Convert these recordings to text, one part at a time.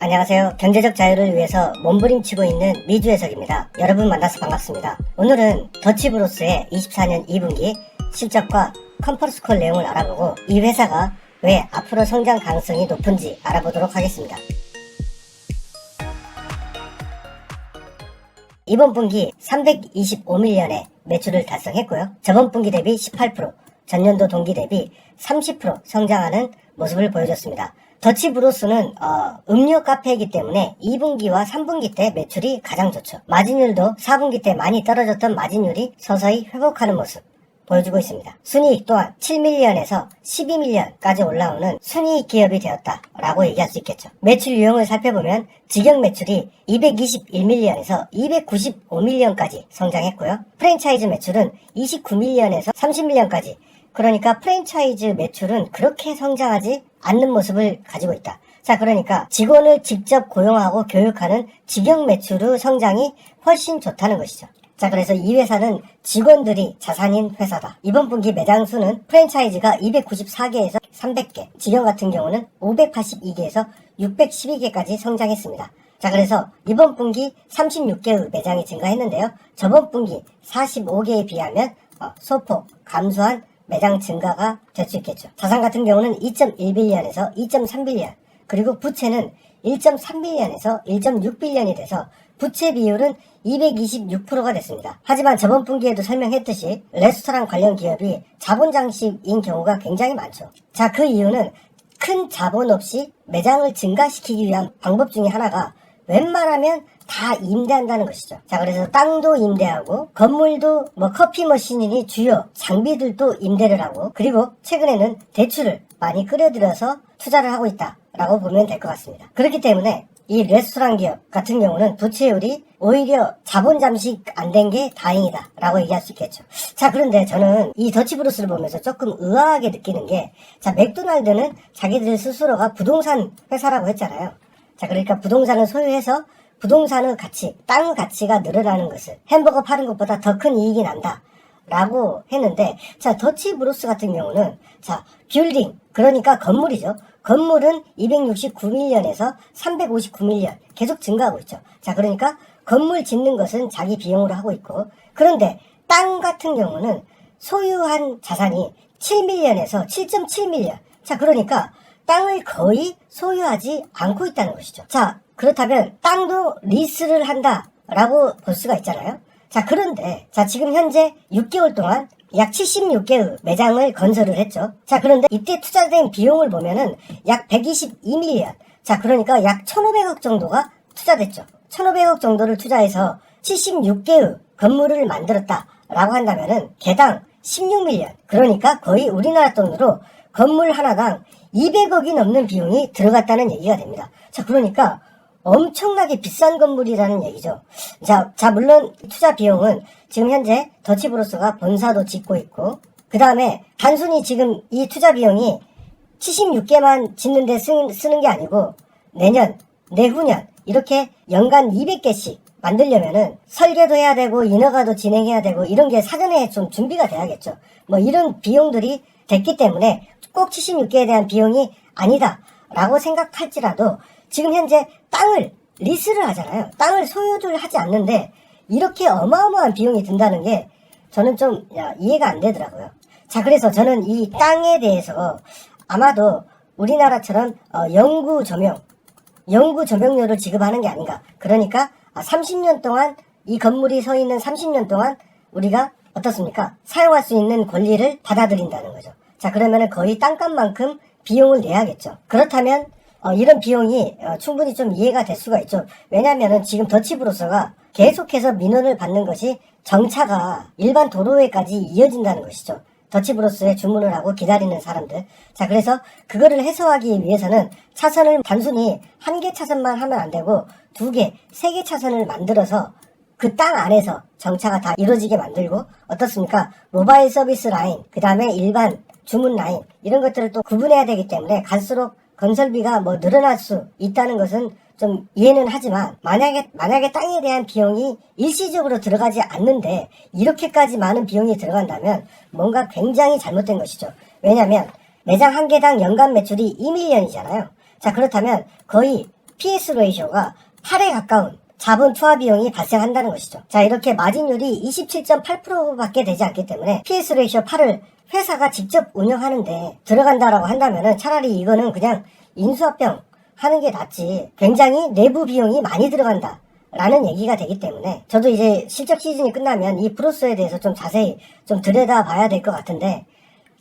안녕하세요. 경제적 자유를 위해서 몸부림치고 있는 미주혜석입니다. 여러분 만나서 반갑습니다. 오늘은 더치브로스의 24년 2분기 실적과 컨퍼런스콜 내용을 알아보고 이 회사가 왜 앞으로 성장 가능성이 높은지 알아보도록 하겠습니다. 이번 분기 325밀리언의 매출을 달성했고요. 저번 분기 대비 18%, 전년도 동기 대비 30% 성장하는 모습을 보여줬습니다. 더치브로스는 어, 음료 카페이기 때문에 2분기와 3분기 때 매출이 가장 좋죠. 마진율도 4분기 때 많이 떨어졌던 마진율이 서서히 회복하는 모습 보여주고 있습니다. 순이익 또한 7밀리언에서 12밀리언까지 올라오는 순이익 기업이 되었다라고 얘기할 수 있겠죠. 매출 유형을 살펴보면 직영 매출이 221밀리언에서 295밀리언까지 성장했고요. 프랜차이즈 매출은 29밀리언에서 30밀리언까지 그러니까 프랜차이즈 매출은 그렇게 성장하지 않는 모습을 가지고 있다. 자, 그러니까 직원을 직접 고용하고 교육하는 직영 매출의 성장이 훨씬 좋다는 것이죠. 자, 그래서 이 회사는 직원들이 자산인 회사다. 이번 분기 매장 수는 프랜차이즈가 294개에서 300개, 직영 같은 경우는 582개에서 612개까지 성장했습니다. 자, 그래서 이번 분기 36개의 매장이 증가했는데요. 저번 분기 45개에 비하면 어, 소폭 감소한 매장 증가가 될 수 있겠죠. 자산 같은 경우는 2.1빌리언에서 2.3빌리언, 그리고 부채는 1.3빌리언에서 1.6빌리언이 돼서 부채 비율은 226%가 됐습니다. 하지만 저번 분기에도 설명했듯이 레스토랑 관련 기업이 자본 장식인 경우가 굉장히 많죠. 자, 그 이유는 큰 자본 없이 매장을 증가시키기 위한 방법 중에 하나가 웬만하면 다 임대한다는 것이죠. 자, 그래서 땅도 임대하고 건물도 뭐 커피 머신이니 주요 장비들도 임대를 하고 그리고 최근에는 대출을 많이 끌어들여서 투자를 하고 있다라고 보면 될 것 같습니다. 그렇기 때문에 이 레스토랑 기업 같은 경우는 부채율이 오히려 자본 잠식 안 된 게 다행이다 라고 얘기할 수 있겠죠. 자, 그런데 저는 이 더치브루스를 보면서 조금 의아하게 느끼는 게, 자, 맥도날드는 자기들 스스로가 부동산 회사라고 했잖아요. 자, 그러니까 부동산을 소유해서 부동산의 가치, 땅 가치가 늘어나는 것을 햄버거 파는 것보다 더 큰 이익이 난다. 라고 했는데, 자, 더치 브루스 같은 경우는, 자, 빌딩, 그러니까 건물이죠. 건물은 269밀리언에서 359밀리언 계속 증가하고 있죠. 자, 그러니까 건물 짓는 것은 자기 비용으로 하고 있고, 그런데 땅 같은 경우는 소유한 자산이 7밀리언에서 7.7밀리언. 자, 그러니까 땅을 거의 소유하지 않고 있다는 것이죠. 자, 그렇다면 땅도 리스를 한다 라고 볼 수가 있잖아요. 자, 그런데 자, 지금 현재 6개월 동안 약 76개의 매장을 건설을 했죠. 자, 그런데 이때 투자된 비용을 보면은 약 122밀리언. 자, 그러니까 약 1,500억 정도가 투자됐죠. 1,500억 정도를 투자해서 76개의 건물을 만들었다라고 한다면은 개당 16밀리언. 그러니까 거의 우리나라 돈으로 건물 하나당 200억이 넘는 비용이 들어갔다는 얘기가 됩니다. 자, 그러니까 엄청나게 비싼 건물이라는 얘기죠. 자, 자, 물론 투자 비용은 지금 현재 더치브로스가 본사도 짓고 있고, 그 다음에 단순히 지금 이 투자 비용이 76개만 짓는데 쓰, 쓰는 게 아니고, 내년, 내후년, 이렇게 연간 200개씩 만들려면은 설계도 해야 되고, 인허가도 진행해야 되고, 이런 게 사전에 좀 준비가 돼야겠죠. 뭐 이런 비용들이 됐기 때문에 꼭 76개에 대한 비용이 아니다. 라고 생각할지라도 지금 현재 땅을 리스를 하잖아요. 땅을 소유를 하지 않는데 이렇게 어마어마한 비용이 든다는 게 저는 좀 야, 이해가 안 되더라고요. 자, 그래서 저는 이 땅에 대해서 아마도 우리나라처럼 어, 영구 점용, 영구 점용료를 지급하는 게 아닌가. 그러니까 30년 동안 이 건물이 서 있는 30년 동안 우리가 어떻습니까? 사용할 수 있는 권리를 받아들인다는 거죠. 자, 그러면은 거의 땅값만큼 비용을 내야겠죠. 그렇다면 어, 이런 비용이 어, 충분히 좀 이해가 될 수가 있죠. 왜냐하면은 지금 더치브로서가 계속해서 민원을 받는 것이 정차가 일반 도로에까지 이어진다는 것이죠. 더치브로스에 주문을 하고 기다리는 사람들. 자, 그래서 그거를 해소하기 위해서는 차선을 단순히 한 개 차선만 하면 안 되고 두 개, 세 개 차선을 만들어서 그 땅 안에서 정차가 다 이루어지게 만들고 어떻습니까? 모바일 서비스 라인, 그 다음에 일반 주문 라인 이런 것들을 또 구분해야 되기 때문에 갈수록 건설비가 뭐 늘어날 수 있다는 것은 좀 이해는 하지만 만약에 만약에 땅에 대한 비용이 일시적으로 들어가지 않는데 이렇게까지 많은 비용이 들어간다면 뭔가 굉장히 잘못된 것이죠. 왜냐하면 매장 한 개당 연간 매출이 2밀리언이잖아요. 자 그렇다면 거의 PS 레이쇼가 8에 가까운 자본 투하 비용이 발생한다는 것이죠. 자, 이렇게 마진율이 27.8%밖에 되지 않기 때문에 PS 레이쇼 8을 회사가 직접 운영하는데 들어간다라고 한다면은 차라리 이거는 그냥 인수합병 하는 게 낫지. 굉장히 내부 비용이 많이 들어간다. 라는 얘기가 되기 때문에 저도 이제 실적 시즌이 끝나면 이 프로스에 대해서 좀 자세히 좀 들여다 봐야 될 것 같은데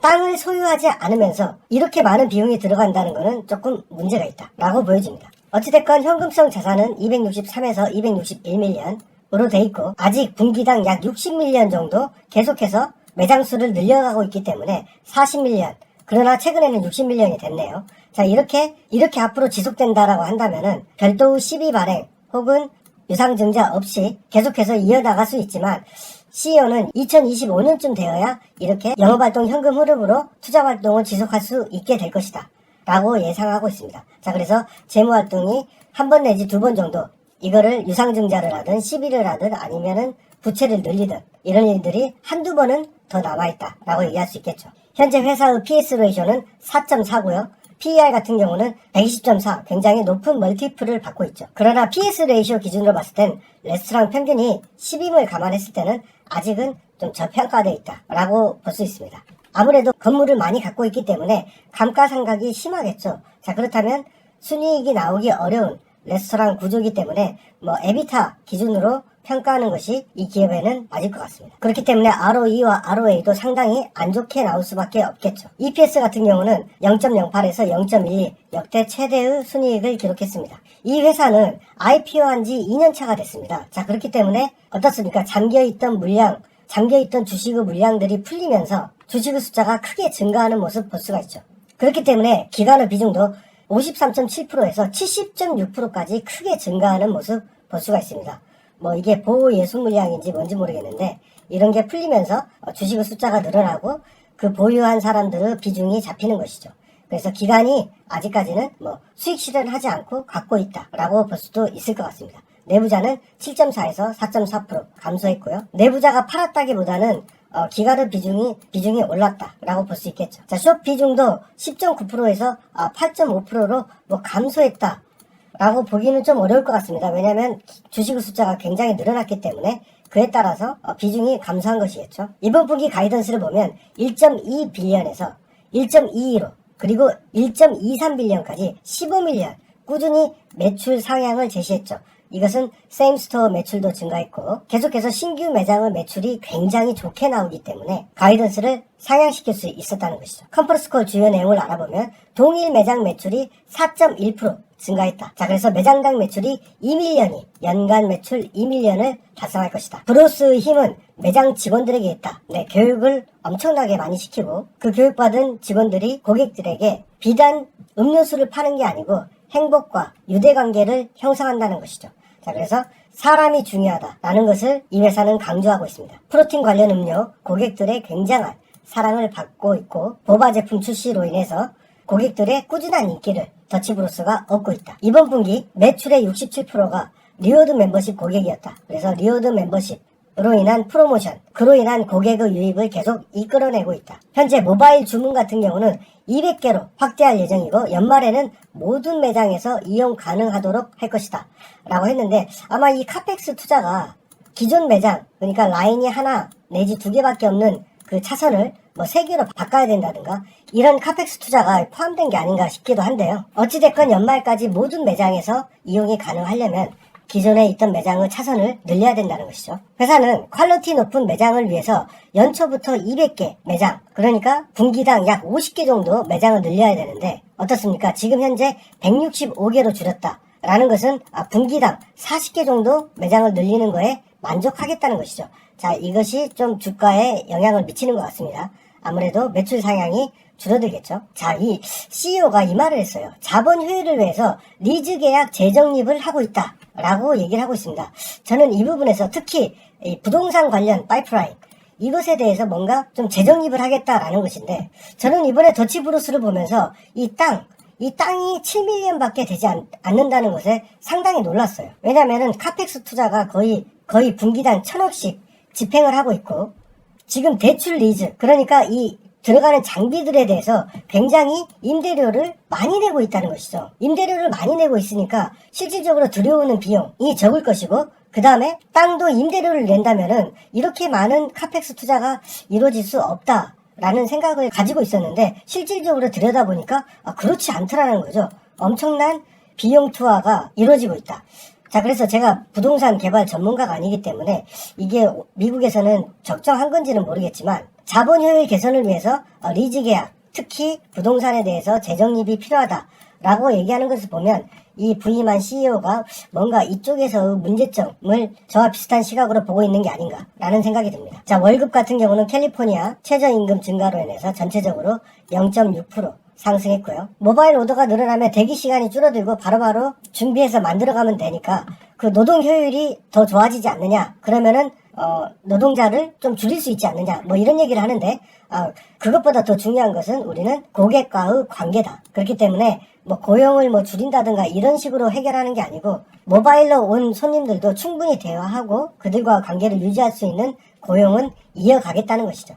땅을 소유하지 않으면서 이렇게 많은 비용이 들어간다는 것은 조금 문제가 있다 라고 보여집니다. 어찌됐건 현금성 자산은 263에서 261밀리언으로 돼 있고 아직 분기당 약 60밀리언 정도 계속해서 매장 수를 늘려가고 있기 때문에 40밀리언 그러나 최근에는 60밀리언이 됐네요. 자 이렇게 이렇게 앞으로 지속된다라고 한다면은 별도 12 발행 혹은 유상증자 없이 계속해서 이어나갈 수 있지만 CEO는 2025년쯤 되어야 이렇게 영업활동 현금 흐름으로 투자활동을 지속할 수 있게 될 것이다. 라고 예상하고 있습니다. 자, 그래서 재무활동이 한 번 내지 두 번 정도 이거를 유상증자를 하든 시비를 하든 아니면은 부채를 늘리든 이런 일들이 한두 번은 더 남아있다. 라고 얘기할 수 있겠죠. 현재 회사의 PS 레이쇼는 4.4고요. PER 같은 경우는 120.4 굉장히 높은 멀티플을 받고 있죠. 그러나 PS 레이쇼 기준으로 봤을 땐 레스토랑 평균이 10임을 감안했을 때는 아직은 좀 저평가되어 있다라고 볼 수 있습니다. 아무래도 건물을 많이 갖고 있기 때문에 감가상각이 심하겠죠. 자 그렇다면 순이익이 나오기 어려운 레스토랑 구조이기 때문에 뭐 에비타 기준으로 평가하는 것이 이 기업에는 맞을 것 같습니다. 그렇기 때문에 ROE와 ROA도 상당히 안 좋게 나올 수밖에 없겠죠. EPS 같은 경우는 0.08에서 0.12 역대 최대의 순이익을 기록했습니다. 이 회사는 IPO한 지 2년 차가 됐습니다. 자 그렇기 때문에 어떻습니까? 잠겨있던 물량, 잠겨있던 주식의 물량들이 풀리면서 주식의 숫자가 크게 증가하는 모습 볼 수가 있죠. 그렇기 때문에 기간의 비중도 53.7%에서 70.6%까지 크게 증가하는 모습 볼 수가 있습니다. 뭐 이게 보호 예수 물량인지 뭔지 모르겠는데 이런 게 풀리면서 어, 주식의 숫자가 늘어나고 그 보유한 사람들의 비중이 잡히는 것이죠. 그래서 기간이 아직까지는 뭐 수익 실현하지 않고 갖고 있다라고 볼 수도 있을 것 같습니다. 내부자는 7.4에서 4.4% 감소했고요. 내부자가 팔았다기보다는 어, 기간의 비중이 비중이 올랐다라고 볼 수 있겠죠. 자, 숏 비중도 10.9%에서 아, 8.5%로 뭐 감소했다. 라고 보기는 좀 어려울 것 같습니다. 왜냐하면 주식의 숫자가 굉장히 늘어났기 때문에 그에 따라서 어, 비중이 감소한 것이겠죠. 이번 분기 가이던스를 보면 1.2 빌리언에서 1.22로 그리고 1.23 빌리언까지 15밀리언 꾸준히 매출 상향을 제시했죠. 이것은 세임스토어 매출도 증가했고 계속해서 신규 매장의 매출이 굉장히 좋게 나오기 때문에 가이던스를 상향시킬 수 있었다는 것이죠. 컨퍼런스콜 주요 내용을 알아보면 동일 매장 매출이 4.1% 증가했다. 자, 그래서 매장당 매출이 2밀리언이 연간 매출 2밀리언을 달성할 것이다. 브로스의 힘은 매장 직원들에게 있다. 네, 교육을 엄청나게 많이 시키고 그 교육받은 직원들이 고객들에게 비단 음료수를 파는 게 아니고 행복과 유대 관계를 형성한다는 것이죠. 자, 그래서 사람이 중요하다라는 것을 이 회사는 강조하고 있습니다. 프로틴 관련 음료 고객들의 굉장한 사랑을 받고 있고 보바 제품 출시로 인해서 고객들의 꾸준한 인기를 더치브로스가 얻고 있다. 이번 분기 매출의 67%가 리오드 멤버십 고객이었다. 그래서 리오드 멤버십으 로 인한 프로모션, 그로 인한 고객의 유입을 계속 이끌어내고 있다. 현재 모바일 주문 같은 경우는 200개로 확대할 예정이고 연말에는 모든 매장에서 이용 가능하도록 할 것이다. 라고 했는데 아마 이 카펙스 투자가 기존 매장, 그러니까 라인이 하나 내지 두 개밖에 없는 그 차선을 뭐 세 개로 바꿔야 된다든가 이런 카펙스 투자가 포함된 게 아닌가 싶기도 한데요. 어찌됐건 연말까지 모든 매장에서 이용이 가능하려면 기존에 있던 매장의 차선을 늘려야 된다는 것이죠. 회사는 퀄리티 높은 매장을 위해서 연초부터 200개 매장, 그러니까 분기당 약 50개 정도 매장을 늘려야 되는데 어떻습니까? 지금 현재 165개로 줄였다. 라는 것은 아, 분기당 40개 정도 매장을 늘리는 거에 만족하겠다는 것이죠. 자, 이것이 좀 주가에 영향을 미치는 것 같습니다. 아무래도 매출 상향이 줄어들겠죠. 자, 이 CEO가 이 말을 했어요. 자본 효율을 위해서 리즈 계약 재정립을 하고 있다. 라고 얘기를 하고 있습니다. 저는 이 부분에서 특히 이 부동산 관련 파이프라인, 이것에 대해서 뭔가 좀 재정립을 하겠다라는 것인데, 저는 이번에 더치브루스를 보면서 이 땅, 이 땅이 7밀리언밖에 되지 않, 않는다는 것에 상당히 놀랐어요. 왜냐면은 카펙스 투자가 거의, 거의 분기당 천억씩 집행을 하고 있고, 지금 대출 리즈, 그러니까 이 들어가는 장비들에 대해서 굉장히 임대료를 많이 내고 있다는 것이죠. 임대료를 많이 내고 있으니까 실질적으로 들여오는 비용이 적을 것이고 그 다음에 땅도 임대료를 낸다면은 이렇게 많은 카펙스 투자가 이루어질 수 없다. 라는 생각을 가지고 있었는데 실질적으로 들여다보니까 아, 그렇지 않더라는 거죠. 엄청난 비용 투하가 이루어지고 있다. 자, 그래서 제가 부동산 개발 전문가가 아니기 때문에 이게 미국에서는 적정한 건지는 모르겠지만 자본 효율 개선을 위해서 어, 리즈 계약, 특히 부동산에 대해서 재정립이 필요하다라고 얘기하는 것을 보면 이 부임한 CEO가 뭔가 이쪽에서 문제점을 저와 비슷한 시각으로 보고 있는 게 아닌가라는 생각이 듭니다. 자, 월급 같은 경우는 캘리포니아 최저임금 증가로 인해서 전체적으로 0.6% 상승했고요. 모바일 오더가 늘어나면 대기 시간이 줄어들고 바로바로 준비해서 만들어가면 되니까 그 노동 효율이 더 좋아지지 않느냐? 그러면은 어, 노동자를 좀 줄일 수 있지 않느냐? 뭐 이런 얘기를 하는데 아, 그것보다 더 중요한 것은 우리는 고객과의 관계다. 그렇기 때문에 뭐 고용을 뭐 줄인다든가 이런 식으로 해결하는 게 아니고 모바일로 온 손님들도 충분히 대화하고 그들과 관계를 유지할 수 있는 고용은 이어가겠다는 것이죠.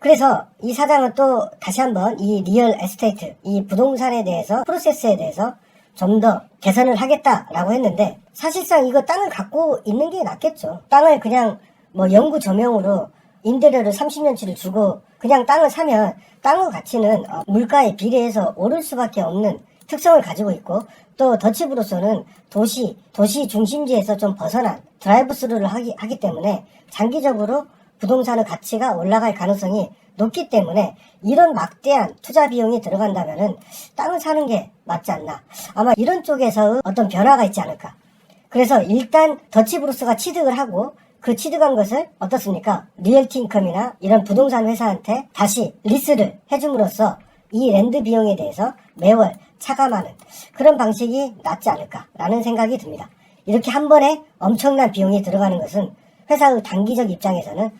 그래서 이 사장은 또 다시 한번 이 리얼 에스테이트, 이 부동산에 대해서 프로세스에 대해서 좀 더 개선을 하겠다라고 했는데 사실상 이거 땅을 갖고 있는 게 낫겠죠. 땅을 그냥 뭐 영구 저명으로 임대료를 30년치를 주고 그냥 땅을 사면 땅의 가치는 어, 물가에 비례해서 오를 수밖에 없는 특성을 가지고 있고 또 더치브로서는 도시 도시 중심지에서 좀 벗어난 드라이브 스루를 하기, 하기 때문에 장기적으로 부동산의 가치가 올라갈 가능성이 높기 때문에 이런 막대한 투자 비용이 들어간다면은 땅을 사는 게 맞지 않나. 아마 이런 쪽에서 어떤 변화가 있지 않을까. 그래서 일단 더치브루스가 취득을 하고 그 취득한 것을 어떻습니까? 리얼티 인컴이나 이런 부동산 회사한테 다시 리스를 해줌으로써 이 랜드 비용에 대해서 매월 차감하는 그런 방식이 낫지 않을까라는 생각이 듭니다. 이렇게 한 번에 엄청난 비용이 들어가는 것은 회사의 단기적 입장에서는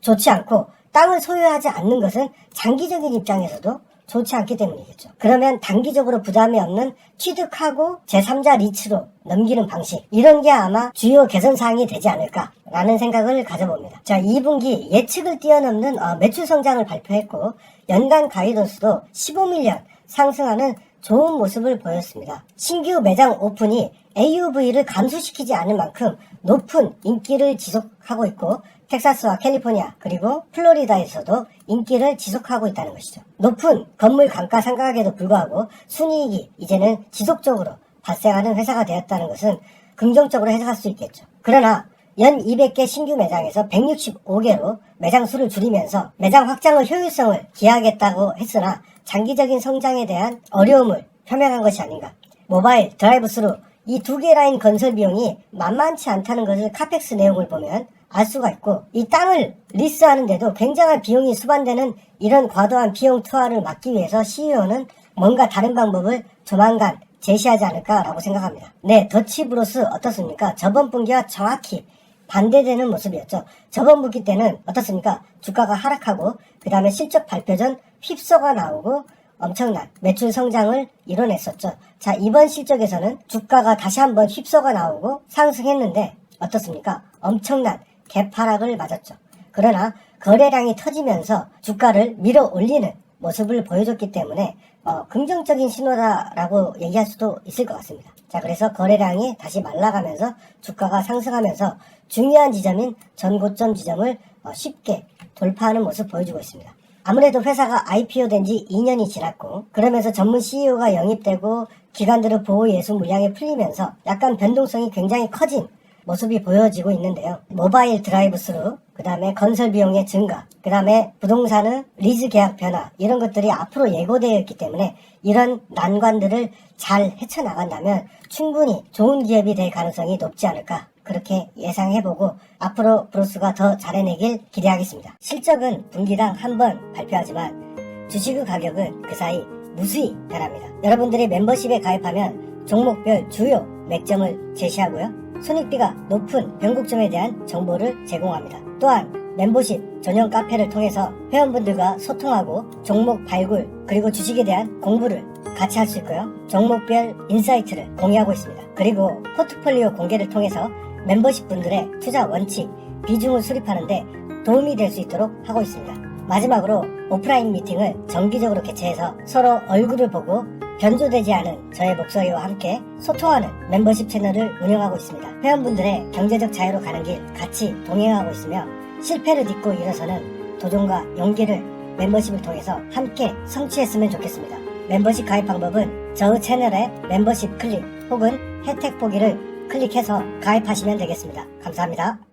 좋지 않고 땅을 소유하지 않는 것은 장기적인 입장에서도 좋지 않기 때문이겠죠. 그러면 단기적으로 부담이 없는 취득하고 제3자 리츠로 넘기는 방식 이런 게 아마 주요 개선 사항이 되지 않을까라는 생각을 가져봅니다. 자, 2분기 예측을 뛰어넘는 어, 매출 성장을 발표했고 연간 가이던스도 15밀리언 상승하는 좋은 모습을 보였습니다. 신규 매장 오픈이 AUV를 감소시키지 않을 만큼 높은 인기를 지속하고 있고 텍사스와 캘리포니아 그리고 플로리다에서도 인기를 지속하고 있다는 것이죠. 높은 건물 감가 상각에도 불구하고 순이익이 이제는 지속적으로 발생하는 회사가 되었다는 것은 긍정적으로 해석할 수 있겠죠. 그러나 연 200개 신규 매장에서 165개로 매장 수를 줄이면서 매장 확장의 효율성을 기하겠다고 했으나 장기적인 성장에 대한 어려움을 표명한 것이 아닌가. 모바일, 드라이브스루 이 두 개 라인 건설 비용이 만만치 않다는 것을 카펙스 내용을 보면 알 수가 있고 이 땅을 리스하는데도 굉장한 비용이 수반되는 이런 과도한 비용 투하를 막기 위해서 CEO는 뭔가 다른 방법을 조만간 제시하지 않을까라고 생각합니다. 네, 더치브로스 어떻습니까? 저번 분기와 정확히 반대되는 모습이었죠. 저번 분기 때는 어떻습니까? 주가가 하락하고 그 다음에 실적 발표 전 휩써가 나오고 엄청난 매출 성장을 이뤄냈었죠. 자, 이번 실적에서는 주가가 다시 한번 휩써가 나오고 상승했는데 어떻습니까? 엄청난 개파락을 맞았죠. 그러나 거래량이 터지면서 주가를 밀어 올리는 모습을 보여줬기 때문에 어, 긍정적인 신호다라고 얘기할 수도 있을 것 같습니다. 자, 그래서 거래량이 다시 말라가면서 주가가 상승하면서 중요한 지점인 전고점 지점을 어, 쉽게 돌파하는 모습 보여주고 있습니다. 아무래도 회사가 IPO 된 지 2년이 지났고 그러면서 전문 CEO가 영입되고 기관들의 보호 예수 물량이 풀리면서 약간 변동성이 굉장히 커진 모습이 보여지고 있는데요. 모바일 드라이브스루, 그 다음에 건설 비용의 증가, 그 다음에 부동산의 리즈 계약 변화, 이런 것들이 앞으로 예고되어 있기 때문에 이런 난관들을 잘 헤쳐나간다면 충분히 좋은 기업이 될 가능성이 높지 않을까. 그렇게 예상해보고 앞으로 브로스가 더 잘해내길 기대하겠습니다. 실적은 분기당 한 번 발표하지만 주식의 가격은 그 사이 무수히 변합니다. 여러분들이 멤버십에 가입하면 종목별 주요 맥점을 제시하고요. 손익비가 높은 변곡점에 대한 정보를 제공합니다. 또한 멤버십 전용 카페를 통해서 회원분들과 소통하고 종목 발굴 그리고 주식에 대한 공부를 같이 할 수 있고요. 종목별 인사이트를 공유하고 있습니다. 그리고 포트폴리오 공개를 통해서 멤버십 분들의 투자 원칙, 비중을 수립하는데 도움이 될 수 있도록 하고 있습니다. 마지막으로 오프라인 미팅을 정기적으로 개최해서 서로 얼굴을 보고 변조되지 않은 저의 목소리와 함께 소통하는 멤버십 채널을 운영하고 있습니다. 회원분들의 경제적 자유로 가는 길 같이 동행하고 있으며 실패를 딛고 일어서는 도전과 용기를 멤버십을 통해서 함께 성취했으면 좋겠습니다. 멤버십 가입 방법은 저 채널의 멤버십 클릭 혹은 혜택 보기를 클릭해서 가입하시면 되겠습니다. 감사합니다.